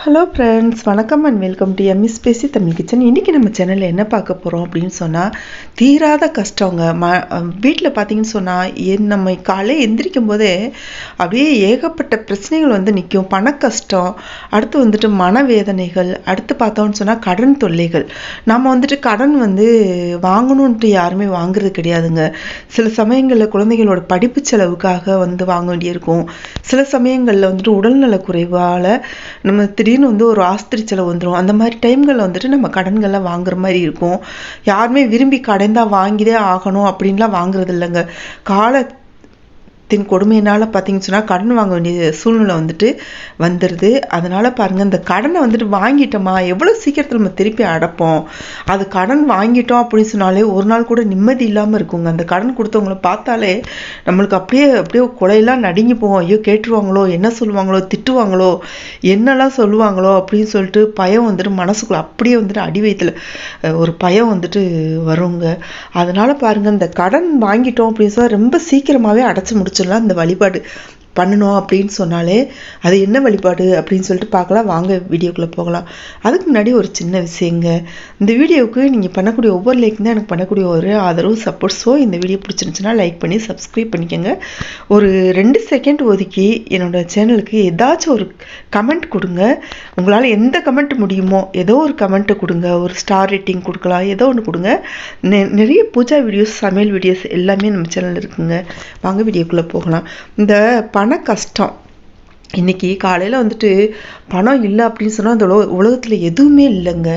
Hello friends வணக்கம் and welcome to M S பேசி Tamil kitchen இன்றைக்கி நம்ம சேனலில் என்ன பார்க்க போகிறோம் அப்படின்னு சொன்னால் தீராத கஷ்டங்க. ம வீட்டில் பார்த்தீங்கன்னு சொன்னால் என் நம்ம காலையில் எந்திரிக்கும் போதே அப்படியே ஏகப்பட்ட பிரச்சனைகள் வந்து நிற்கும் பண கஷ்டம் அடுத்து வந்துட்டு மனவேதனைகள் அடுத்து பார்த்தோம்னு சொன்னால் கடன் தொல்லைகள். நம்ம வந்துட்டு கடன் வந்து வாங்கணுன்ட்டு யாருமே வாங்குறது கிடையாதுங்க. சில சமயங்களில் குழந்தைகளோட படிப்பு செலவுக்காக வந்து வாங்க வேண்டியிருக்கும். சில சமயங்களில் வந்துட்டு உடல்நல குறைவால் நம்ம திடீர்னு வந்து ஒரு ஆஸ்திரி செலவு வந்துடும் அந்த மாதிரி டைம்களில் வந்துட்டு நம்ம கடன்கள்லாம் வாங்குற மாதிரி இருக்கும். யாருமே விரும்பி கடன் தான் வாங்கிதே ஆகணும் அப்படின்லாம் வாங்குறது இல்லைங்க. கால தின் கொடுமையினால் பார்த்தீங்கன்னு சொன்னால் கடன் வாங்க வேண்டிய சூழ்நிலை வந்துட்டு வந்துடுது அதனால் பாருங்கள் இந்த கடனை வந்துட்டு வாங்கிட்டோமா? எவ்வளோ சீக்கிரத்தில் நம்ம திருப்பி அடைப்போம்? அது கடன் வாங்கிட்டோம் அப்படின்னு சொன்னாலே ஒரு நாள் கூட நிம்மதி இல்லாமல் இருக்குங்க. அந்த கடன் கொடுத்தவங்கள பார்த்தாலே நம்மளுக்கு அப்படியே அப்படியே கொலையெல்லாம் நடுங்கி போவோம் ஐயோ கேட்டுருவாங்களோ? என்ன சொல்லுவாங்களோ? திட்டுவாங்களோ? என்னெல்லாம் சொல்லுவாங்களோ? அப்படின்னு சொல்லிட்டு பயம் வந்துட்டு மனசுக்குள்ள அப்படியே வந்துட்டு அடி வயிற்றுல ஒரு பயம் வந்துட்டு வருங்க. அதனால் பாருங்கள் இந்த கடன் வாங்கிட்டோம் அப்படின்னு சொன்னால் ரொம்ப சீக்கிரமாகவே அடைச்சி முடிச்சு சொல்லலாம். இந்த வழிபாடு பண்ணணும் அப்படின்னு சொன்னாலே அது என்ன வழிபாடு அப்படின்னு சொல்லிட்டு பார்க்கலாம். வாங்க வீடியோக்குள்ளே போகலாம். அதுக்கு முன்னாடி ஒரு சின்ன விஷயங்க. இந்த வீடியோவுக்கு நீங்கள் பண்ணக்கூடிய ஒவ்வொரு லைக் தான் எனக்கு பண்ணக்கூடிய ஒரு ஆதரவு சப்போர்ட்ஸோ இந்த வீடியோ பிடிச்சிருந்துச்சுன்னா லைக் பண்ணி சப்ஸ்கிரைப் பண்ணிக்கோங்க. ஒரு ரெண்டு செகண்ட் ஒதுக்கி என்னோடய சேனலுக்கு ஏதாச்சும் ஒரு கமெண்ட் கொடுங்க. உங்களால் எந்த கமெண்ட் முடியுமோ ஏதோ ஒரு கமெண்ட்டை கொடுங்க. ஒரு ஸ்டார் ரேட்டிங் கொடுக்கலாம் ஏதோ ஒன்று கொடுங்க. நிறைய பூஜா வீடியோஸ் சமையல் வீடியோஸ் எல்லாமே நம்ம சேனலில் இருக்குங்க. வாங்க வீடியோக்குள்ளே போகலாம். இந்த பண கஷ்டம் இன்றைக்கி காலையில் வந்துட்டு பணம் இல்லை அப்படின்னு சொன்னால் அந்த உலக உலகத்தில் எதுவுமே இல்லைங்க.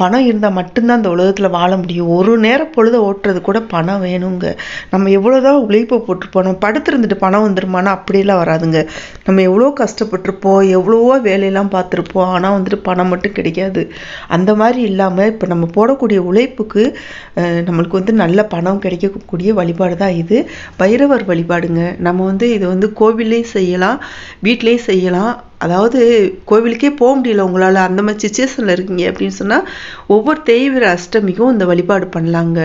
பணம் இருந்தால் மட்டும்தான் அந்த உலகத்தில் வாழ முடியும். ஒரு நேரம் பொழுத ஓட்டுறது கூட பணம் வேணுங்க. நம்ம எவ்வளோதான் உழைப்பு போட்டிருப்போம். நம்ம படுத்திருந்துட்டு பணம் வந்துருமானா அப்படியெல்லாம் வராதுங்க. நம்ம எவ்வளோ கஷ்டப்பட்டிருப்போம். எவ்வளவோ வேலையெல்லாம் பார்த்துருப்போம். ஆனால் வந்துட்டு பணம் மட்டும் கிடைக்காது. அந்த மாதிரி இல்லாமல் இப்போ நம்ம போடக்கூடிய உழைப்புக்கு நம்மளுக்கு வந்து நல்ல பணம் கிடைக்கக்கூடிய வழிபாடு தான் இது. பைரவர் வழிபாடுங்க. நம்ம வந்து இது வந்து கோவில்லையும் செய்யலாம். வீட்லேயும் செய்யலாம். அதாவது கோவிலுக்கே போக முடியல உங்களால். அந்த மாதிரி சுச்சுவேஷனில் இருக்கீங்க அப்படின்னு சொன்னால் ஒவ்வொரு தேய்விர அஷ்டமிக்கும் இந்த வழிபாடு பண்ணலாங்க.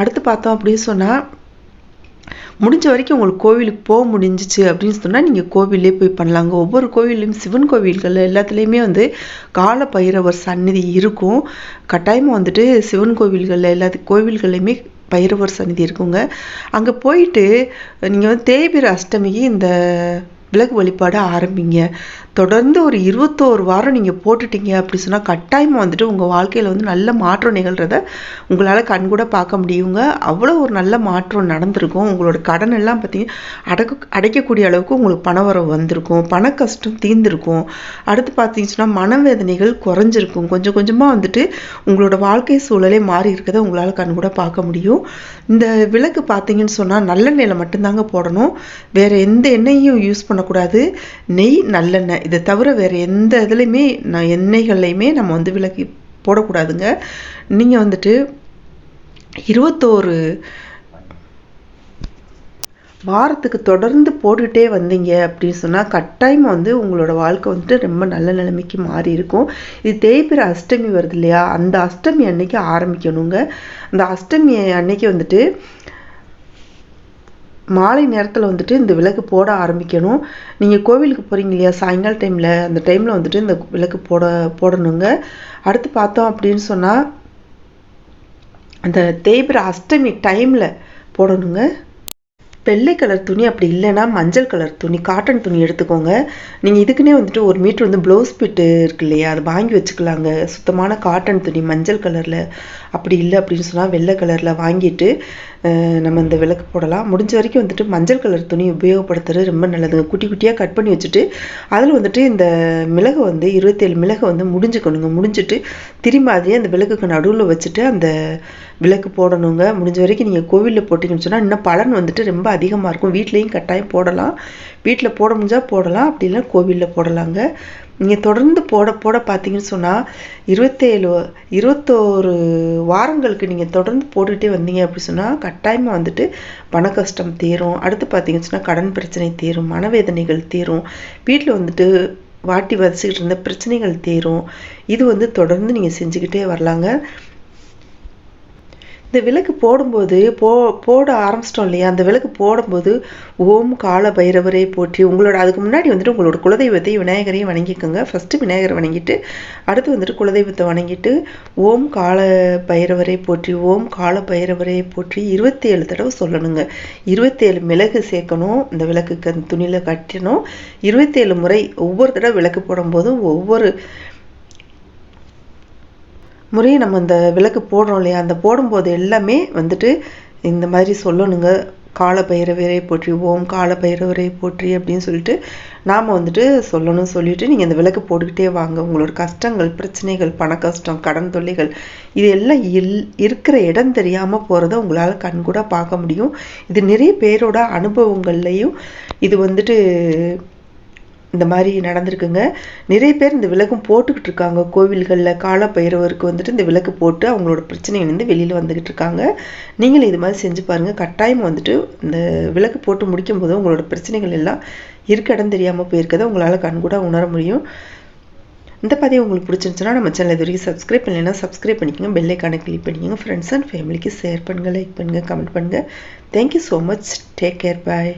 அடுத்து பார்த்தோம் அப்படின்னு சொன்னால் முடிஞ்ச வரைக்கும் உங்களுக்கு கோவிலுக்கு போக முடிஞ்சிச்சு அப்படின்னு சொன்னால் நீங்கள் கோவிலே போய் பண்ணலாங்க. ஒவ்வொரு கோவிலையும் சிவன் கோவில்கள் எல்லாத்துலேயுமே வந்து கால பைரவர் சந்நிதி இருக்கும். கட்டாயமாக வந்துட்டு சிவன் கோவில்களில் எல்லா கோவில்கள்லையுமே பைரவர் சந்நிதி இருக்குங்க. அங்கே போயிட்டு நீங்கள் வந்து தேய்பிர அஷ்டமிக்கு இந்த விலகு வழிபாடு ஆரம்பிங்க. தொடர்ந்து ஒரு இருபத்தோரு வாரம் நீங்கள் போட்டுட்டீங்க அப்படி சொன்னால் கட்டாயமாக வந்துட்டு உங்கள் வாழ்க்கையில் வந்து நல்ல மாற்றம் நிகழ்கிறத உங்களால் கண் கூட பார்க்க முடியுங்க. அவ்வளோ ஒரு நல்ல மாற்றம் நடந்திருக்கும். உங்களோட கடன் எல்லாம் பார்த்தீங்கன்னா அடக்க அடைக்கக்கூடிய அளவுக்கு உங்களுக்கு பண வரவு வந்திருக்கும். பண கஷ்டம் தீர்ந்துருக்கும். அடுத்து பார்த்தீங்கன்னா மனவேதனைகள் குறைஞ்சிருக்கும். கொஞ்சம் கொஞ்சமாக வந்துட்டு உங்களோட வாழ்க்கை சூழலே மாறி இருக்கிறத உங்களால் கண் கூட பார்க்க முடியும். இந்த விளக்கு பார்த்தீங்கன்னு சொன்னால் நல்லெண்ணெயில் மட்டும்தாங்க போடணும். வேறு எந்த எண்ணெயும் யூஸ் பண்ணக்கூடாது. நெய் நல்லெண்ணெய். இதை தவிர வேறு எந்த இதுலேயுமே நான் எண்ணெய்கள்லையுமே நம்ம வந்து விலக்கி போடக்கூடாதுங்க. நீங்கள் வந்துட்டு இருபத்தோரு வாரத்துக்கு தொடர்ந்து போட்டுகிட்டே வந்தீங்க அப்படின்னு சொன்னால் கட்டாயம் வந்து உங்களோட வாழ்க்கை வந்துட்டு ரொம்ப நல்ல நிலைமைக்கு மாறி இருக்கும். இது தேய்பிற அஷ்டமி வருது இல்லையா? அந்த அஷ்டமி அன்னைக்கு ஆரம்பிக்கணுங்க. அந்த அஷ்டமி அன்னைக்கு வந்துட்டு மாலை நேரத்தில் வந்துட்டு இந்த விளக்கு போட ஆரம்பிக்கணும். நீங்கள் கோவிலுக்கு போகிறீங்க இல்லையா? சாயங்கால டைமில் அந்த டைமில் வந்துட்டு இந்த விளக்கு போட போடணுங்க. அடுத்து பார்த்தோம் அப்படின்னு சொன்னால் அந்த தேய்பிர அஷ்டமி டைமில் போடணுங்க. வெள்ளை கலர் துணி அப்படி இல்லைன்னா மஞ்சள் கலர் துணி காட்டன் துணி எடுத்துக்கோங்க. நீங்கள் இதுக்குன்னே வந்துட்டு ஒரு மீட்ரு வந்து ப்ளவுஸ் பிட்டு இருக்கு இல்லையா? அதை வாங்கி வச்சுக்கலாங்க. சுத்தமான காட்டன் துணி மஞ்சள் கலரில் அப்படி இல்லை அப்படின்னு சொன்னால் வெள்ளை கலரில் வாங்கிட்டு நம்ம இந்த விளக்கு போடலாம். முடிஞ்ச வரைக்கும் வந்துட்டு மஞ்சள் கலர் துணி உபயோகப்படுத்துறது ரொம்ப நல்லதுங்க. குட்டி குட்டியாக கட் பண்ணி வச்சுட்டு அதில் வந்துட்டு இந்த மிளகு வந்து இருபத்தேழு மிளகு வந்து முடிஞ்சுக்கணுங்க. முடிஞ்சுட்டு திரும்பி அதையே அந்த விளக்குக்கு நடுவில் வச்சுட்டு அந்த விளக்கு போடணுங்க. முடிஞ்ச வரைக்கும் நீங்கள் கோவிலில் போட்டிங்கன்னு சொன்னால் இன்னும் பலன் வந்துட்டு ரொம்ப அதிகமாக இருக்கும். வீட்லேயும் கட்டாயம் போடலாம். வீட்டில் போட முடிஞ்சால் போடலாம். அப்படி இல்லை கோவிலில் போடலாங்க. நீங்கள் தொடர்ந்து போட போட பார்த்தீங்கன்னு சொன்னால் இருபத்தேழு இருபத்தோரு வாரங்களுக்கு நீங்கள் தொடர்ந்து போட்டுக்கிட்டே வந்தீங்க அப்படி சொன்னால் கட்டாயமாக வந்துட்டு பண கஷ்டம் தீரும். அடுத்து பார்த்தீங்கன்னு சொன்னால் கடன் பிரச்சனை தீரும். மனவேதனைகள் தீரும். வீட்டில் வந்துட்டு வாட்டி வதச்சிக்கிட்டு இருந்த பிரச்சனைகள் தீரும். இது வந்து தொடர்ந்து நீங்கள் செஞ்சுக்கிட்டே வரலாங்க. இந்த விளக்கு போடும்போது போ போட ஆரம்பிச்சிட்டோம் இல்லையா? அந்த விளக்கு போடும்போது ஓம் கால பைரவரை போற்றி. உங்களோட அதுக்கு முன்னாடி வந்துட்டு உங்களோட குலதெய்வத்தையும் விநாயகரையும் வணங்கிக்கோங்க. ஃபஸ்ட்டு விநாயகரை வணங்கிட்டு அடுத்து வந்துட்டு குலதெய்வத்தை வணங்கிட்டு ஓம் கால பைரவரை போற்றி ஓம் கால பைரவரை போற்றி இருபத்தி ஏழு தடவை சொல்லணுங்க. இருபத்தேழு மிளகு சேர்க்கணும் இந்த விளக்குக்கு அந்த துணியில் கட்டணும். இருபத்தேழு முறை ஒவ்வொரு தடவை விளக்கு போடும்போதும் ஒவ்வொரு முறையை நம்ம இந்த விளக்கு போடுறோம் இல்லையா? அந்த போடும்போது எல்லாமே வந்துட்டு இந்த மாதிரி சொல்லணுங்க. கால போற்றி ஓம் கால போற்றி அப்படின்னு சொல்லிட்டு நாம் வந்துட்டு சொல்லணும் சொல்லிட்டு நீங்கள் இந்த விளக்கு போட்டுக்கிட்டே வாங்க. உங்களோட கஷ்டங்கள் பிரச்சனைகள் பண கஷ்டம் கடன் தொல்லைகள் இது எல்லாம் இல் இருக்கிற இடம் தெரியாமல் போகிறத உங்களால் கண்கூட பார்க்க முடியும். இது நிறைய பேரோட அனுபவங்கள்லையும் இது வந்துட்டு இந்த மாதிரி நடந்திருக்குங்க. நிறைய பேர் இந்த விளக்கும் போட்டுக்கிட்டு இருக்காங்க. கோவில்களில் கால பைரவருக்கு வந்துட்டு இந்த விளக்கு போட்டு அவங்களோட பிரச்சனையிலேருந்து வெளியில் வந்துக்கிட்டு இருக்காங்க. நீங்களும் இது மாதிரி செஞ்சு பாருங்கள் கட்டாயம் வந்துட்டு இந்த விளக்கு போட்டு முடிக்கும் போது உங்களோட பிரச்சனைகள் எல்லாம் இருக்க இடம் தெரியாமல் போயிருக்கதை உங்களால் கண்கூட உணர முடியும். இந்த பதிவு உங்களுக்கு பிடிச்சிருந்துச்சுன்னா நம்ம சேனல் இது வரைக்கும் சப்ஸ்கிரைப் பண்ணலைன்னா சப்ஸ்கிரைப் பண்ணிக்கோங்க. பெல்லைக்கான கிளிக் பண்ணிக்கோங்க. ஃப்ரெண்ட்ஸ் அண்ட் ஃபேமிலிக்கு ஷேர் பண்ணுங்கள் லைக் பண்ணுங்கள் கமெண்ட் பண்ணுங்கள் thank you so much take care bye